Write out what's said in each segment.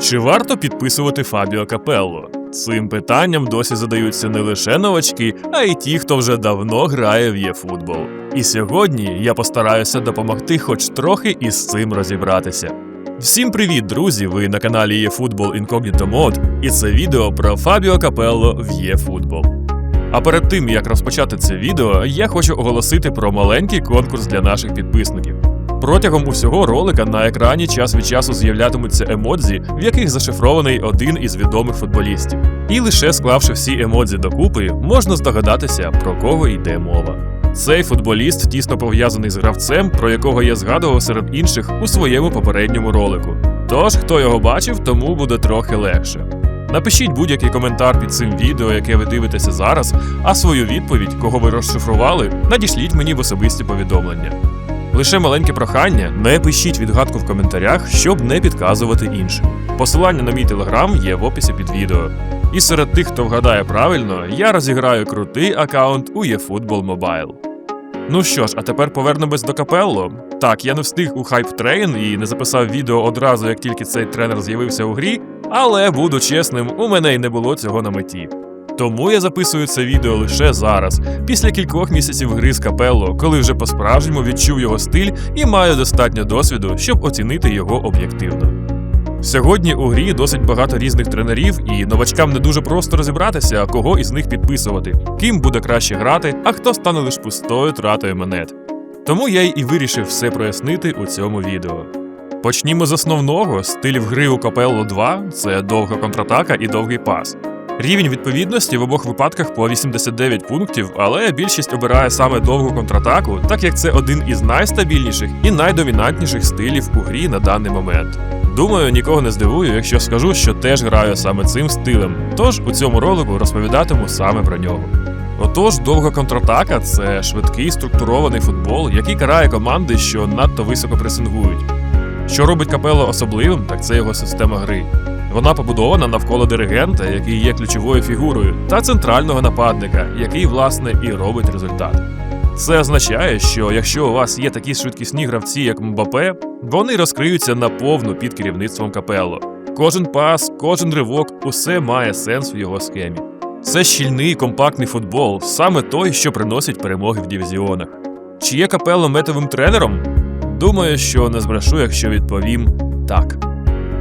Чи варто підписувати Фабіо Капелло? Цим питанням досі задаються не лише новачки, а й ті, хто вже давно грає в ЄФутбол. І сьогодні я постараюся допомогти хоч трохи із цим розібратися. Всім привіт, друзі! Ви на каналі ЄФутбол Incognito Mode, і це відео про Фабіо Капелло в ЄФутбол. А перед тим як розпочати це відео, я хочу оголосити про маленький конкурс для наших підписників. Протягом усього ролика на екрані час від часу з'являтимуться емодзі, в яких зашифрований один із відомих футболістів. І лише склавши всі емодзі докупи, можна здогадатися, про кого йде мова. Цей футболіст тісно пов'язаний з гравцем, про якого я згадував серед інших у своєму попередньому ролику. Тож, хто його бачив, тому буде трохи легше. Напишіть будь-який коментар під цим відео, яке ви дивитеся зараз, а свою відповідь, кого ви розшифрували, надішліть мені в особисті повідомлення. Лише маленьке прохання, не пишіть відгадку в коментарях, щоб не підказувати іншим. Посилання на мій телеграм є в описі під відео. І серед тих, хто вгадає правильно, я розіграю крутий аккаунт у eFootball Mobile. Ну що ж, а тепер повернемось до капелло. Так, я не встиг у хайп трейн і не записав відео одразу, як тільки цей тренер з'явився у грі, але буду чесним, у мене й не було цього на меті. Тому я записую це відео лише зараз, після кількох місяців гри з капелло, коли вже по-справжньому відчув його стиль і маю достатньо досвіду, щоб оцінити його об'єктивно. Сьогодні у грі досить багато різних тренерів, і новачкам не дуже просто розібратися, кого із них підписувати, ким буде краще грати, а хто стане лише пустою тратою монет. Тому я й і вирішив все прояснити у цьому відео. Почнімо з основного стилів гри у Капелло 2 це довга контратака і довгий пас. Рівень відповідності в обох випадках по 89 пунктів, але більшість обирає саме довгу контратаку, так як це один із найстабільніших і найдомінантніших стилів у грі на даний момент. Думаю, нікого не здивую, якщо скажу, що теж граю саме цим стилем. Тож у цьому ролику розповідатиму саме про нього. Отож, довга контратака це швидкий структурований футбол, який карає команди, що надто високо пресингують. Що робить капело особливим, так це його система гри. Вона побудована навколо диригента, який є ключовою фігурою, та центрального нападника, який, власне, і робить результат. Це означає, що якщо у вас є такі швидкісні гравці, як Мбапе, вони розкриються наповну під керівництвом капело. Кожен пас, кожен ривок усе має сенс в його схемі. Це щільний компактний футбол, саме той, що приносить перемоги в дивізіонах. Чи є капело метовим тренером? Думаю, що не збрешу, якщо відповім так.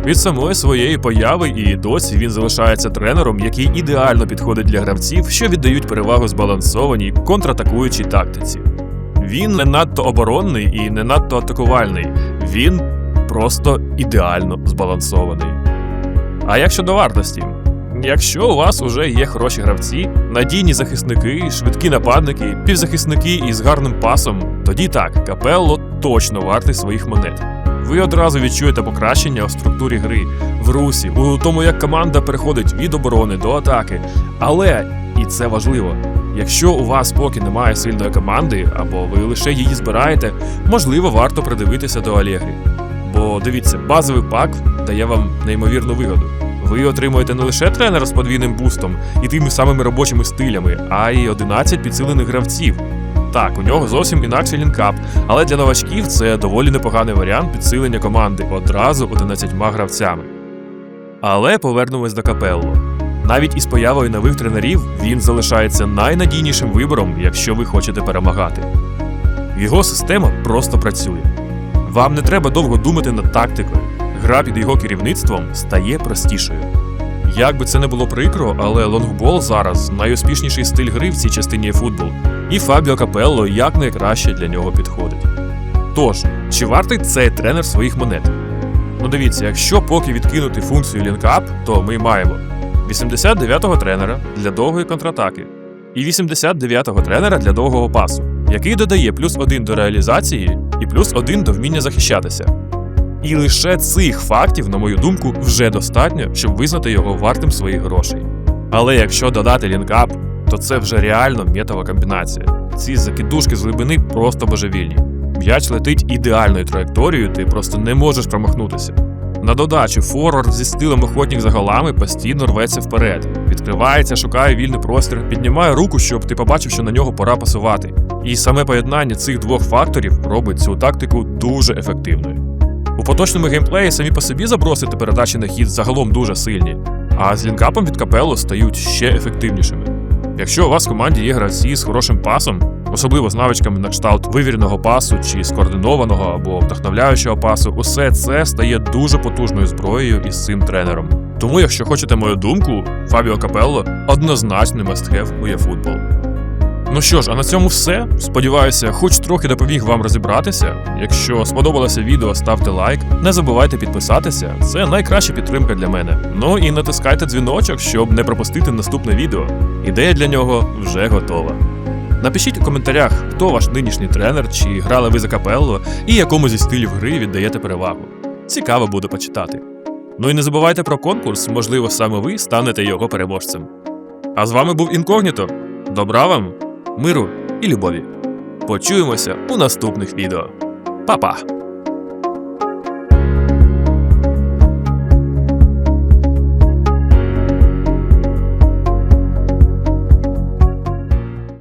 Від самої своєї появи і досі він залишається тренером, який ідеально підходить для гравців, що віддають перевагу збалансованій контратакуючій тактиці. Він не надто оборонний і не надто атакувальний. Він просто ідеально збалансований. А як щодо вартості? Якщо у вас уже є хороші гравці, надійні захисники, швидкі нападники, півзахисники із гарним пасом, тоді так, капелло точно вартий своїх монет. Ви одразу відчуєте покращення у структурі гри, в русі, у тому, як команда переходить від оборони до атаки. Але, і це важливо, якщо у вас поки немає сильної команди, або ви лише її збираєте, можливо, варто придивитися до Алєгрі. Бо дивіться, базовий пак дає вам неймовірну вигоду. Ви отримуєте не лише тренера з подвійним бустом і тими самими робочими стилями, а й 11 підсилених гравців. Так, у нього зовсім інакший лінкап, але для новачків це доволі непоганий варіант підсилення команди одразу 11 гравцями. Але повернемось до капелло. Навіть із появою нових тренерів він залишається найнадійнішим вибором, якщо ви хочете перемагати. Його система просто працює. Вам не треба довго думати над тактикою. Гра під його керівництвом стає простішою. Як би це не було прикро, але лонгбол зараз найуспішніший стиль гри в цій частині футбол, і Фабіо Капелло якнайкраще для нього підходить. Тож, чи вартий цей тренер своїх монет? Ну дивіться, якщо поки відкинути функцію лінкап, то ми маємо 89-го тренера для довгої контратаки і 89-го тренера для довгого пасу, який додає плюс один до реалізації і плюс один до вміння захищатися. І лише цих фактів, на мою думку, вже достатньо, щоб визнати його вартим своїх грошей. Але якщо додати лінкап, то це вже реально метова комбінація. Ці закидушки з глибини просто божевільні. М'яч летить ідеальною траєкторією, ти просто не можеш промахнутися. На додачу, форвард зі стилем охотник за голами постійно рветься вперед, відкривається, шукає вільний простір, піднімає руку, щоб ти побачив, що на нього пора пасувати. І саме поєднання цих двох факторів робить цю тактику дуже ефективною. У поточному геймплеї самі по собі заброси та передачі на хід загалом дуже сильні, а з лінкапом від капелло стають ще ефективнішими. Якщо у вас в команді є гравці з хорошим пасом, особливо з навичками на кшталт вивіреного пасу чи скоординованого або вдохновляючого пасу, усе це стає дуже потужною зброєю із цим тренером. Тому, якщо хочете мою думку, Фабіо Капелло однозначно must-have у eFootball. Ну що ж, а на цьому все. Сподіваюся, хоч трохи допоміг вам розібратися. Якщо сподобалося відео, ставте лайк. Не забувайте підписатися, це найкраща підтримка для мене. Ну і натискайте дзвіночок, щоб не пропустити наступне відео. Ідея для нього вже готова. Напишіть у коментарях, хто ваш нинішній тренер, чи грали ви за капелло, і якому зі стилів гри віддаєте перевагу. Цікаво буде почитати. Ну і не забувайте про конкурс, можливо, саме ви станете його переможцем. А з вами був Інкогніто. Добра вам, миру і любові. Почуємося у наступних відео. Па-па!